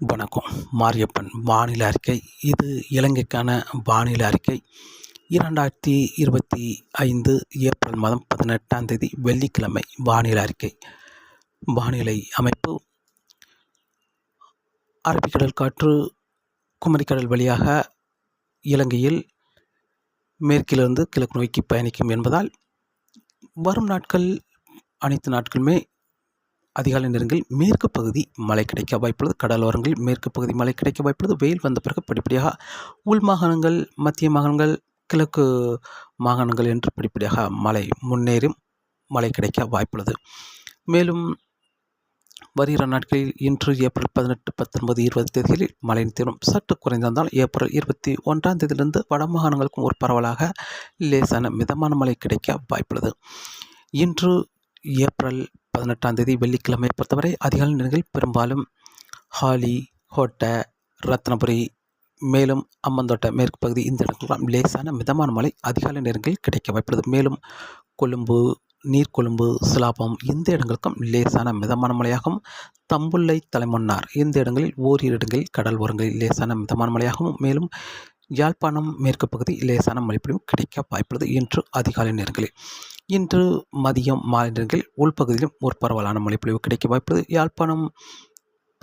வணக்கம். மாரியப்பன் வானிலை அறிக்கை. இது இலங்கைக்கான வானிலை அறிக்கை. இரண்டாயிரத்தி இருபத்தி ஐந்து ஏப்ரல் மாதம் பதினெட்டாம் தேதி வெள்ளிக்கிழமை வானிலை அறிக்கை. வானிலை அமைப்பு. அரபிக்கடல் காற்று குமரிக்கடல் வழியாக இலங்கையில் மேற்கிலிருந்து கிழக்கு நோக்கி பயணிக்கும் என்பதால் வரும் நாட்கள் அனைத்து நாட்களுமே அதிகாலை நேரங்களில் மேற்கு பகுதி மழை கிடைக்க வாய்ப்புள்ளது. கடலோரங்களில் மேற்கு பகுதி மழை கிடைக்க வாய்ப்புள்ளது. வெயில் வந்த பிறகு படிப்படியாக உள் மாகாணங்கள் மத்திய மாகாணங்கள் கிழக்கு மாகாணங்கள் என்று படிப்படியாக மழை முன்னேறும் மழை கிடைக்க வாய்ப்புள்ளது. மேலும் வருகிற நாட்களில் இன்று ஏப்ரல் பதினெட்டு பத்தொன்பது இருபது தேதிகளில் மழையின் தீவிரம் சற்று குறைந்திருந்தால் ஏப்ரல் இருபத்தி ஒன்றாம் தேதியிலிருந்து வட மாகாணங்களுக்கும் ஒரு பரவலாக லேசான மிதமான மழை கிடைக்க வாய்ப்புள்ளது. இன்று ஏப்ரல் பதினெட்டாம் தேதி வெள்ளிக்கிழமை பொறுத்தவரை அதிகாலை நேரங்களில் பெரும்பாலும் ஹாலி ஹோட்டை ரத்னபுரி மேலும் அம்மந்தோட்டை மேற்கு பகுதி இந்த இடங்கள்லாம் லேசான மிதமான மழை அதிகாலை நேரங்களில் கிடைக்க வாய்ப்புள்ளது. மேலும் கொழும்பு நீர்கொழும்பு சிலாபம் இந்த இடங்களுக்கும் லேசான மிதமான மழையாகவும் தம்புள்ளை தலைமன்னார் இந்த இடங்களில் ஓரிரு இடங்களில் கடல் ஓரங்களில் லேசான மிதமான மழையாகவும் மேலும் யாழ்ப்பாணம் மேற்கு பகுதி லேசான மழைப்பொழிவும் கிடைக்க வாய்ப்புள்ளது இன்று அதிகாலை நேரங்களில் இன்று மதியம் மாநிலங்கள் உள்பகுதியிலும் ஒரு பரவலான மழைப்பொழிவு கிடைக்க வாய்ப்புள்ளது. யாழ்ப்பாணம்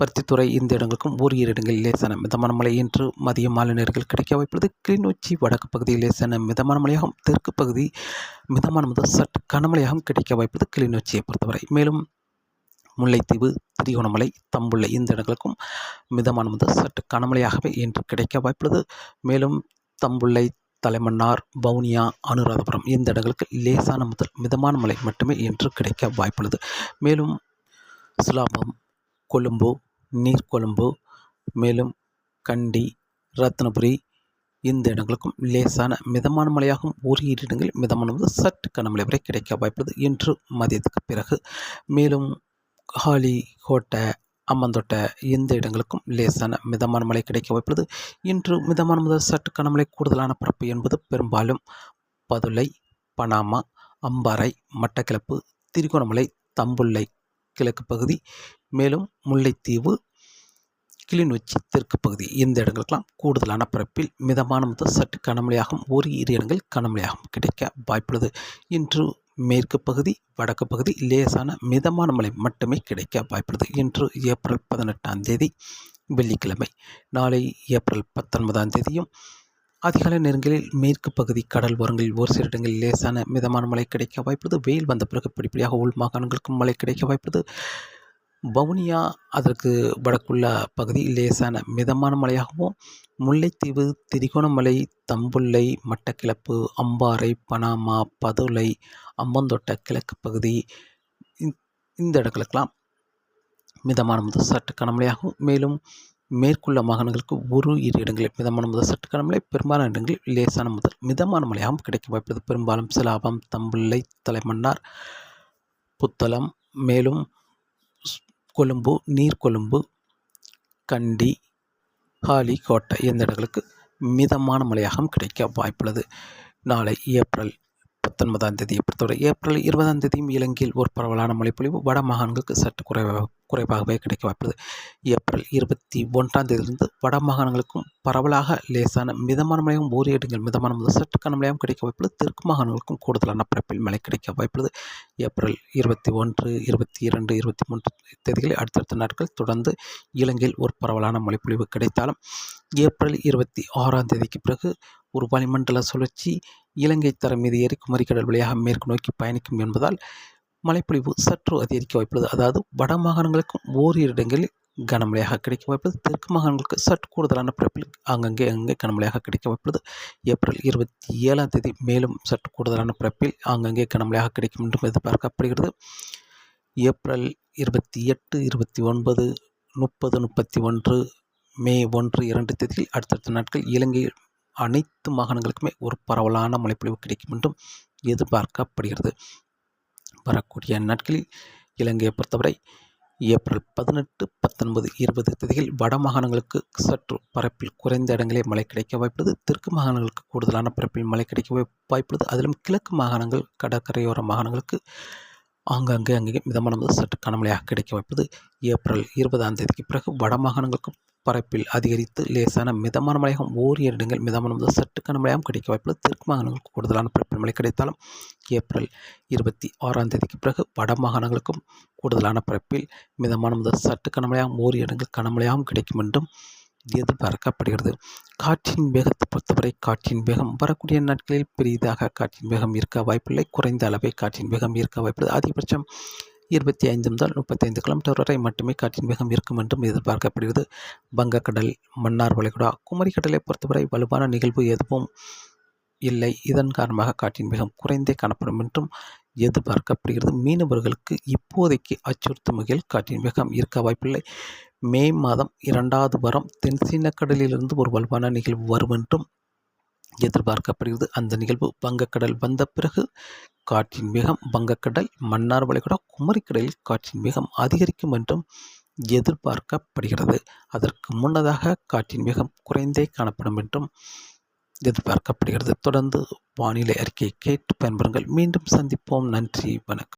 பருத்தித்துறை இந்த இடங்களுக்கும் ஓரிரு இடங்களில் லேசான மிதமான மழை இன்று மதிய மாலை நேரங்கள் கிடைக்க வாய்ப்புள்ளது. கிளிநொச்சி வடக்கு பகுதியில் லேசான மிதமான மழையாகவும் தெற்கு பகுதி மிதமான முதல் சற்று கனமழையாகவும் கிடைக்க வாய்ப்புள்ளது கிளிநொச்சியை பொறுத்தவரை. மேலும் முல்லைத்தீவு திரிகோணமலை தம்புள்ளை இந்த இடங்களுக்கும் மிதமான முதல் சற்று கனமழையாகவே இன்று கிடைக்க வாய்ப்புள்ளது. மேலும் தம்புள்ளை தலைமன்னார் வவுனியா அனுராதபுரம் இந்த இடங்களுக்கு லேசான முதல் மிதமான மழை மட்டுமே இன்று கிடைக்க வாய்ப்புள்ளது. மேலும் சுலாபம் கொழும்பு நீர்கொழும்பு மேலும் கண்டி ரத்னபுரி இந்த இடங்களுக்கும் லேசான மிதமான மழையாகவும் ஓரிரு இடங்களில் மிதமான முதல் சற்று கனமழை வரை கிடைக்க வாய்ப்புள்ளது இன்று மதியத்துக்கு பிறகு. மேலும் ஹாலி கோட்டை அம்மந்தொட்டை இந்த இடங்களுக்கும் லேசான மிதமான மழை கிடைக்க வாய்ப்புள்ளது இன்று மிதமான முதல் சற்று கனமழை கூடுதலான பரப்பு என்பது பெரும்பாலும் பதுளை பனாமா அம்பாறை மட்டக்கிளப்பு திரிகோணமலை தம்புள்ளை கிழக்கு பகுதி மேலும் முல்லைத்தீவு கிளிநொச்சி தெற்கு பகுதி. இந்த இடங்களுக்கெல்லாம் கூடுதலான பரப்பில் மிதமான முதல் சற்று கனமழையாகவும் ஒரு இரு இடங்கள் கனமழையாகவும் கிடைக்க வாய்ப்புள்ளது. இன்று மேற்கு பகுதி வடக்கு பகுதி லேசான மிதமான மழை மட்டுமே கிடைக்க வாய்ப்புள்ளது. இன்று ஏப்ரல் பதினெட்டாம் தேதி வெள்ளிக்கிழமை. நாளை ஏப்ரல் பத்தொன்பதாம் தேதியும் அதிகாலை நேரங்களில் மேற்கு பகுதி கடல் ஓரங்களில் ஒரு சில இடங்களில் லேசான மிதமான மழை கிடைக்க வாய்ப்புள்ளது. வெயில் வந்த பிறகு படிப்படியாக உள் மாகாணங்களுக்கும் மழை கிடைக்க வாய்ப்புள்ளது. வவுனியா அதற்கு வடக்குள்ள பகுதி லேசான மிதமான மழையாகவும் முல்லைத்தீவு திரிகோணமலை தம்புள்ளை மட்டக்கிளப்பு அம்பாறை பனாமா பதுளை அம்பந்தோட்ட கிழக்கு பகுதி இந்த இடங்களுக்கெல்லாம் மிதமான முதல் சற்று கனமழையாகவும் மேலும் மேற்குள்ள மாகாணங்களுக்கு ஒரு இரு இடங்களில் மிதமான முதல் சற்று கனமழை பெரும்பாலான இடங்களில் லேசான முதல் மிதமான மழையாகவும் கிடைக்க வாய்ப்பது பெரும்பாலும் சிலாபம் தம்புள்ளை தலைமன்னார் புத்தளம் மேலும் கொழும்பு நீர்கொழும்பு கண்டி ஹாலி கோட்டை இந்த இடங்களுக்கு மிதமான மழையாகவும் கிடைக்க வாய்ப்புள்ளது. நாளை ஏப்ரல் பத்தொன்பதாம் தேதியை பொறுத்தவரை ஏப்ரல் இருபதாம் தேதியும் இலங்கையில் ஒரு பரவலான மழைப்பொழிவு வட மாகாணங்களுக்கு சற்று குறைவாக குறைவாகவே கிடைக்க வாய்ப்புள்ளது. ஏப்ரல் இருபத்தி ஒன்றாம் தேதியிலிருந்து வட மாகாணங்களுக்கும் பரவலாக லேசான மிதமான மழையும் ஓரி இடங்கள் மிதமான முதல் சற்று கனமழையாகவும் கிடைக்க வாய்ப்புள்ளது. தெற்கு மாகாணங்களுக்கும் கூடுதலான பரப்பில் மழை கிடைக்க வாய்ப்புள்ளது. ஏப்ரல் இருபத்தி ஒன்று இருபத்தி இரண்டு இருபத்தி மூன்று தேதிகளில் அடுத்தடுத்த நாட்கள் தொடர்ந்து இலங்கையில் ஒரு பரவலான மழைப்பொழிவு கிடைத்தாலும் ஏப்ரல் இருபத்தி ஆறாம் தேதிக்கு பிறகு ஒரு வளிமண்டல சுழற்சி இலங்கை தர மீது ஏறி குமரிக்கடல் வழியாக மேற்கு நோக்கி பயணிக்கும் என்பதால் மழைப்பொழிவு சற்று அதிகரிக்க வாய்ப்புள்ளது. அதாவது வட மாகாணங்களுக்கும் ஓரிரு இடங்களில் கனமழையாக கிடைக்க வாய்ப்புள்ளது. தெற்கு மாகாணங்களுக்கு சற்று கூடுதலான பரப்பில் அங்கங்கே அங்கே கனமழையாக கிடைக்க வாய்ப்புள்ளது. ஏப்ரல் இருபத்தி ஏழாம் தேதி மேலும் சற்று கூடுதலான பரப்பில் அங்கங்கே கனமழையாக கிடைக்கும் என்றும் எதிர்பார்க்கப்படுகிறது. ஏப்ரல் இருபத்தி எட்டு இருபத்தி ஒன்பது முப்பது முப்பத்தி ஒன்று மே ஒன்று இரண்டு தேதியில் அடுத்தடுத்த நாட்கள் இலங்கையில் அனைத்து மாகாணங்களுக்குமே ஒரு பரவலான மழைப்பொழிவு கிடைக்கும் என்றும் எதிர்பார்க்கப்படுகிறது. வரக்கூடிய நாட்களில் இலங்கையை பொறுத்தவரை ஏப்ரல் பதினெட்டு பத்தொன்பது இருபது தேதியில் வட மாகாணங்களுக்கு சற்று பரப்பில் குறைந்த இடங்களே மழை கிடைக்க வாய்ப்புள்ளது. தெற்கு மாகாணங்களுக்கு கூடுதலான பரப்பில் மழை கிடைக்க வாய்ப்புள்ளது. அதிலும் கிழக்கு மாகாணங்கள் கடற்கரையோர மாகாணங்களுக்கு ஆங்காங்கே அங்கே மிதமான சற்று கனமழையாக கிடைக்க வாய்ப்புள்ளது. ஏப்ரல் இருபதாம் தேதிக்கு பிறகு வட மாகாணங்களுக்கும் பரப்பில் அதிகரித்து லேசான மிதமான மழையாகவும் ஓரிரு இடங்கள் மிதமான முதல் சற்று கனமழையாகவும் கிடைக்க வாய்ப்புள்ள தெற்கு மாகாணங்களுக்கு கூடுதலான பரப்பில் மழை கிடைத்தாலும் ஏப்ரல் இருபத்தி ஆறாம் தேதிக்கு பிறகு வட மாகாணங்களுக்கும் கூடுதலான பரப்பில் மிதமான முதல் சற்று கனமழையாகவும் ஓரிரு இடங்கள் கனமழையாகவும் கிடைக்கும் என்றும் எதிர்பார்க்கப்படுகிறது. காற்றின் வேகத்தை பொறுத்தவரை காற்றின் வேகம் வரக்கூடிய நாட்களில் பெரிதாக காற்றின் வேகம் இருக்க வாய்ப்பில்லை. குறைந்த அளவே காற்றின் வேகம் இருக்க வாய்ப்புள்ளது அதிகபட்சம் இருபத்தி ஐந்து முதல் முப்பத்தைந்து கிலோமீட்டர் வரை மட்டுமே காற்றின் வேகம் இருக்கும் என்றும் எதிர்பார்க்கப்படுகிறது. வங்கக்கடல் மன்னார் வளைகுடா குமரிக்கடலை பொறுத்தவரை வலுவான நிகழ்வு எதுவும் இல்லை. இதன் காரணமாக காற்றின் வேகம் குறைந்தே காணப்படும் என்றும் எதிர்பார்க்கப்படுகிறது. மீனவர்களுக்கு இப்போதைக்கு அச்சுறுத்தும் வகையில் காற்றின் வேகம் இருக்க வாய்ப்பில்லை. மே மாதம் இரண்டாவது வாரம் தென்சீன கடலிலிருந்து ஒரு வலுவான நிகழ்வு வரும் என்றும் எதிர்பார்க்கப்படுகிறது. அந்த நிகழ்வு வங்கக்கடல் வந்த பிறகு காற்றின் வேகம் வங்கக்கடல் மன்னார் வளைகுடா குமரிக்கடலில் காற்றின் வேகம் அதிகரிக்கும் என்றும் எதிர்பார்க்கப்படுகிறது. அதற்கு முன்னதாக காற்றின் வேகம் குறைந்தே காணப்படும் என்றும் எதிர்பார்க்கப்படுகிறது. தொடர்ந்து வானிலை அறிக்கையை கேட்டு பயன்பெறுங்கள். மீண்டும் சந்திப்போம். நன்றி. வணக்கம்.